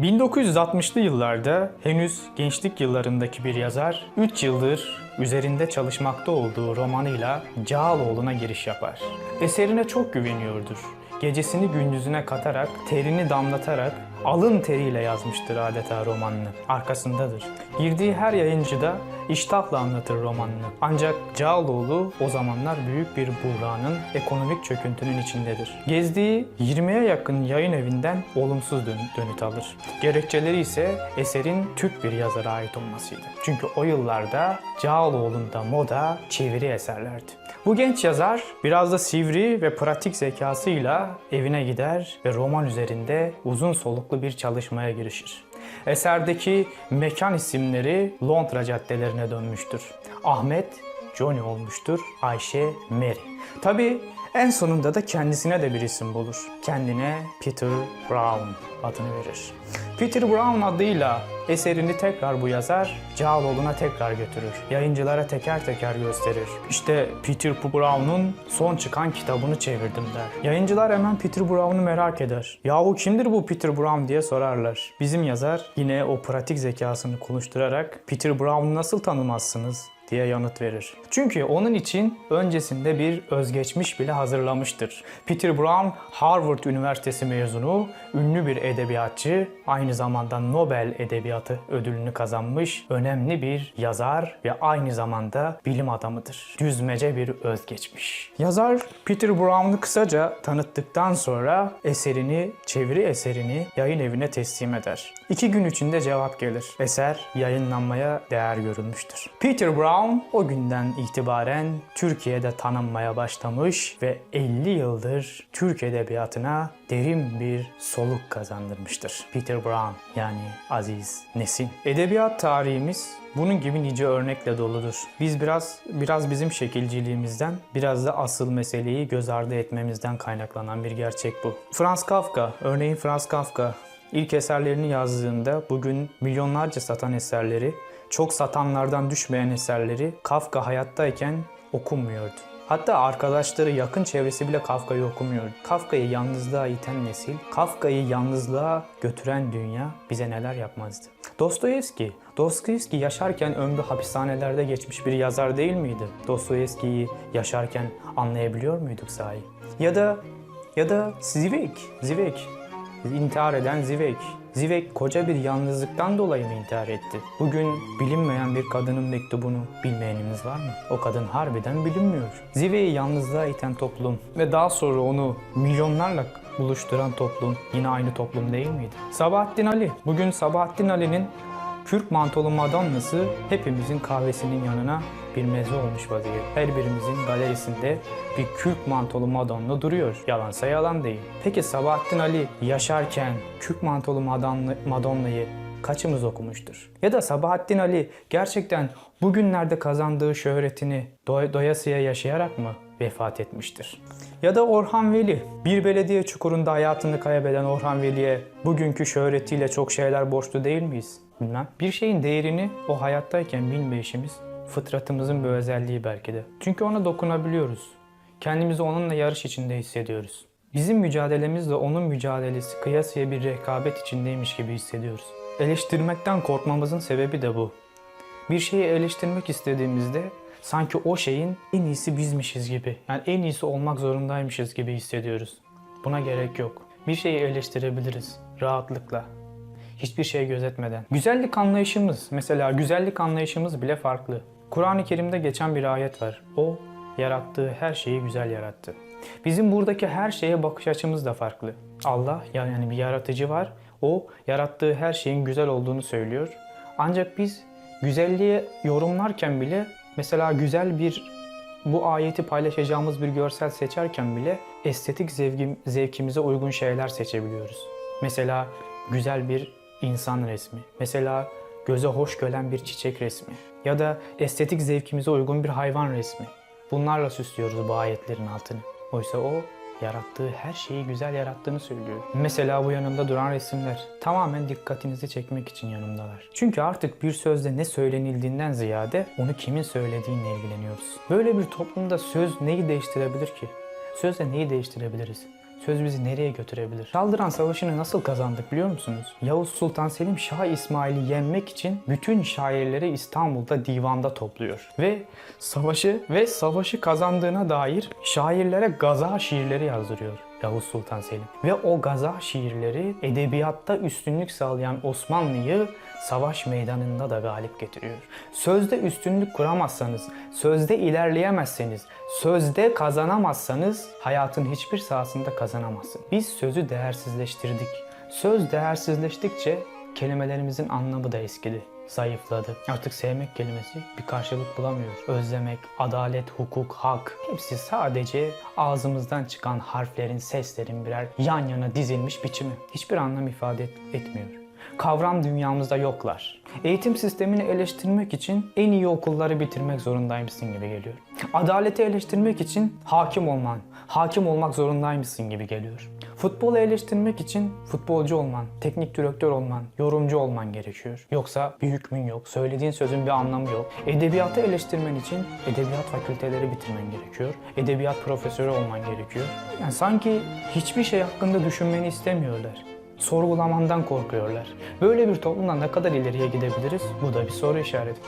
1960'lı yıllarda henüz gençlik yıllarındaki bir yazar 3 yıldır üzerinde çalışmakta olduğu romanıyla Cağaloğlu'na giriş yapar. Eserine çok güveniyordur. Gecesini gündüzüne katarak, terini damlatarak, alın teriyle yazmıştır adeta romanını. Arkasındadır. Girdiği her yayıncıda iştahla anlatır romanını. Ancak Cağaloğlu o zamanlar büyük bir buhranın, ekonomik çöküntünün içindedir. Gezdiği 20'ye yakın yayın evinden olumsuz dön- dönüt alır. Gerekçeleri ise eserin Türk bir yazara ait olmasıydı. Çünkü o yıllarda Cağaloğlu'nda moda çeviri eserlerdi. Bu genç yazar biraz da sivri ve pratik zekasıyla evine gider ve roman üzerinde uzun soluklu bir çalışmaya girişir. Eserdeki mekan isimleri Londra caddelerine dönmüştür. Ahmet Johnny olmuştur, Ayşe Mary. Tabi en sonunda da kendisine de bir isim bulur. Kendine Peter Brown adını verir. Peter Brown adıyla eserini tekrar bu yazar Cağaloğlu'na tekrar götürür. Yayıncılara teker teker gösterir. İşte Peter Brown'un son çıkan kitabını çevirdim der. Yayıncılar hemen Peter Brown'u merak eder. Yahu kimdir bu Peter Brown diye sorarlar. Bizim yazar yine o pratik zekasını konuşturarak Peter Brown'u nasıl tanımazsınız diye yanıt verir. Çünkü onun için öncesinde bir özgeçmiş bile hazırlamıştır. Peter Brown Harvard Üniversitesi mezunu, ünlü bir edebiyatçı, aynı zamanda Nobel Edebiyatı ödülünü kazanmış önemli bir yazar ve aynı zamanda bilim adamıdır. Düzmece bir özgeçmiş. Yazar Peter Brown'u kısaca tanıttıktan sonra eserini, çeviri eserini yayın evine teslim eder. İki gün içinde cevap gelir. Eser yayınlanmaya değer görülmüştür. Peter Brown o günden itibaren Türkiye'de tanınmaya başlamış ve 50 yıldır Türk edebiyatına derin bir soluk kazandırmıştır. Peter Brown yani Aziz Nesin. Edebiyat tarihimiz bunun gibi nice örnekle doludur. Biz biraz biraz bizim şekilciliğimizden, biraz da asıl meseleyi göz ardı etmemizden kaynaklanan bir gerçek bu. Franz Kafka, örneğin Franz Kafka ilk eserlerini yazdığında bugün milyonlarca satan eserleri, çok satanlardan düşmeyen eserleri Kafka hayattayken okunmuyordu. Hatta arkadaşları, yakın çevresi bile Kafka'yı okumuyordu. Kafka'yı yalnızlığa iten nesil, Kafka'yı yalnızlığa götüren dünya bize neler yapmazdı. Dostoyevski, Dostoyevski yaşarken ömrü hapishanelerde geçmiş bir yazar değil miydi? Dostoyevski'yi yaşarken anlayabiliyor muyduk sahi? Ya da ya da Zivek, Zivek, intihar eden Zivek. Zivek koca bir yalnızlıktan dolayı mı intihar etti? Bugün bilinmeyen bir kadının mektubunu bilmeyenimiz var mı? O kadın harbiden bilinmiyor. Zivek'i yalnızlığa iten toplum ve daha sonra onu milyonlarla buluşturan toplum yine aynı toplum değil miydi? Sabahattin Ali. Bugün Sabahattin Ali'nin Kürk mantolu Madonna'sı hepimizin kahvesinin yanına bir meze olmuş vaziyette. Her birimizin galerisinde bir kürk mantolu Madonna duruyor. Yalansa yalan değil. Peki Sabahattin Ali yaşarken kürk mantolu Madonna, Madonna'yı kaçımız okumuştur? Ya da Sabahattin Ali gerçekten bugünlerde kazandığı şöhretini doy- doyasıya yaşayarak mı vefat etmiştir? Ya da Orhan Veli. Bir belediye çukurunda hayatını kaybeden Orhan Veli'ye bugünkü şöhretiyle çok şeyler borçlu değil miyiz? Bilmem. Bir şeyin değerini o hayattayken bilmeyişimiz fıtratımızın bir özelliği belki de. Çünkü ona dokunabiliyoruz. Kendimizi onunla yarış içinde hissediyoruz. Bizim mücadelemizle onun mücadelesi kıyasıya bir rekabet içindeymiş gibi hissediyoruz. Eleştirmekten korkmamızın sebebi de bu. Bir şeyi eleştirmek istediğimizde sanki o şeyin en iyisi bizmişiz gibi. Yani en iyisi olmak zorundaymışız gibi hissediyoruz. Buna gerek yok. Bir şeyi eleştirebiliriz rahatlıkla. Hiçbir şey gözetmeden. Güzellik anlayışımız, mesela güzellik anlayışımız bile farklı. Kur'an-ı Kerim'de geçen bir ayet var. O yarattığı her şeyi güzel yarattı. Bizim buradaki her şeye bakış açımız da farklı. Allah yani bir yaratıcı var. O yarattığı her şeyin güzel olduğunu söylüyor. Ancak biz güzelliği yorumlarken bile mesela güzel bir bu ayeti paylaşacağımız bir görsel seçerken bile estetik zevkim, zevkimize uygun şeyler seçebiliyoruz. Mesela güzel bir insan resmi. Mesela göze hoş gelen bir çiçek resmi. Ya da estetik zevkimize uygun bir hayvan resmi. Bunlarla süslüyoruz bu ayetlerin altını. Oysa o yarattığı her şeyi güzel yarattığını söylüyor. Mesela bu yanımda duran resimler tamamen dikkatinizi çekmek için yanımdalar. Çünkü artık bir sözde ne söylenildiğinden ziyade onu kimin söylediğiyle ilgileniyoruz. Böyle bir toplumda söz neyi değiştirebilir ki? Sözle neyi değiştirebiliriz? Söz bizi nereye götürebilir? Çaldıran Savaşı'nı nasıl kazandık biliyor musunuz? Yavuz Sultan Selim Şah İsmail'i yenmek için bütün şairleri İstanbul'da divanda topluyor. Ve savaşı ve savaşı kazandığına dair şairlere gaza şiirleri yazdırıyor. Yavuz Sultan Selim. Ve o gaza şiirleri edebiyatta üstünlük sağlayan Osmanlı'yı savaş meydanında da galip getiriyor. Sözde üstünlük kuramazsanız, sözde ilerleyemezseniz, sözde kazanamazsanız hayatın hiçbir sahasında kazanamazsınız. Biz sözü değersizleştirdik. Söz değersizleştikçe kelimelerimizin anlamı da eskidi zayıfladı. Artık sevmek kelimesi bir karşılık bulamıyor. Özlemek, adalet, hukuk, hak hepsi sadece ağzımızdan çıkan harflerin, seslerin birer yan yana dizilmiş biçimi. Hiçbir anlam ifade et- etmiyor. Kavram dünyamızda yoklar. Eğitim sistemini eleştirmek için en iyi okulları bitirmek zorundaymışsın gibi geliyor. Adaleti eleştirmek için hakim olman, hakim olmak zorundaymışsın gibi geliyor. Futbolu eleştirmek için futbolcu olman, teknik direktör olman, yorumcu olman gerekiyor. Yoksa bir hükmün yok, söylediğin sözün bir anlamı yok. Edebiyatı eleştirmen için edebiyat fakülteleri bitirmen gerekiyor. Edebiyat profesörü olman gerekiyor. Yani sanki hiçbir şey hakkında düşünmeni istemiyorlar. Sorgulamandan korkuyorlar. Böyle bir toplumda ne kadar ileriye gidebiliriz? Bu da bir soru işareti.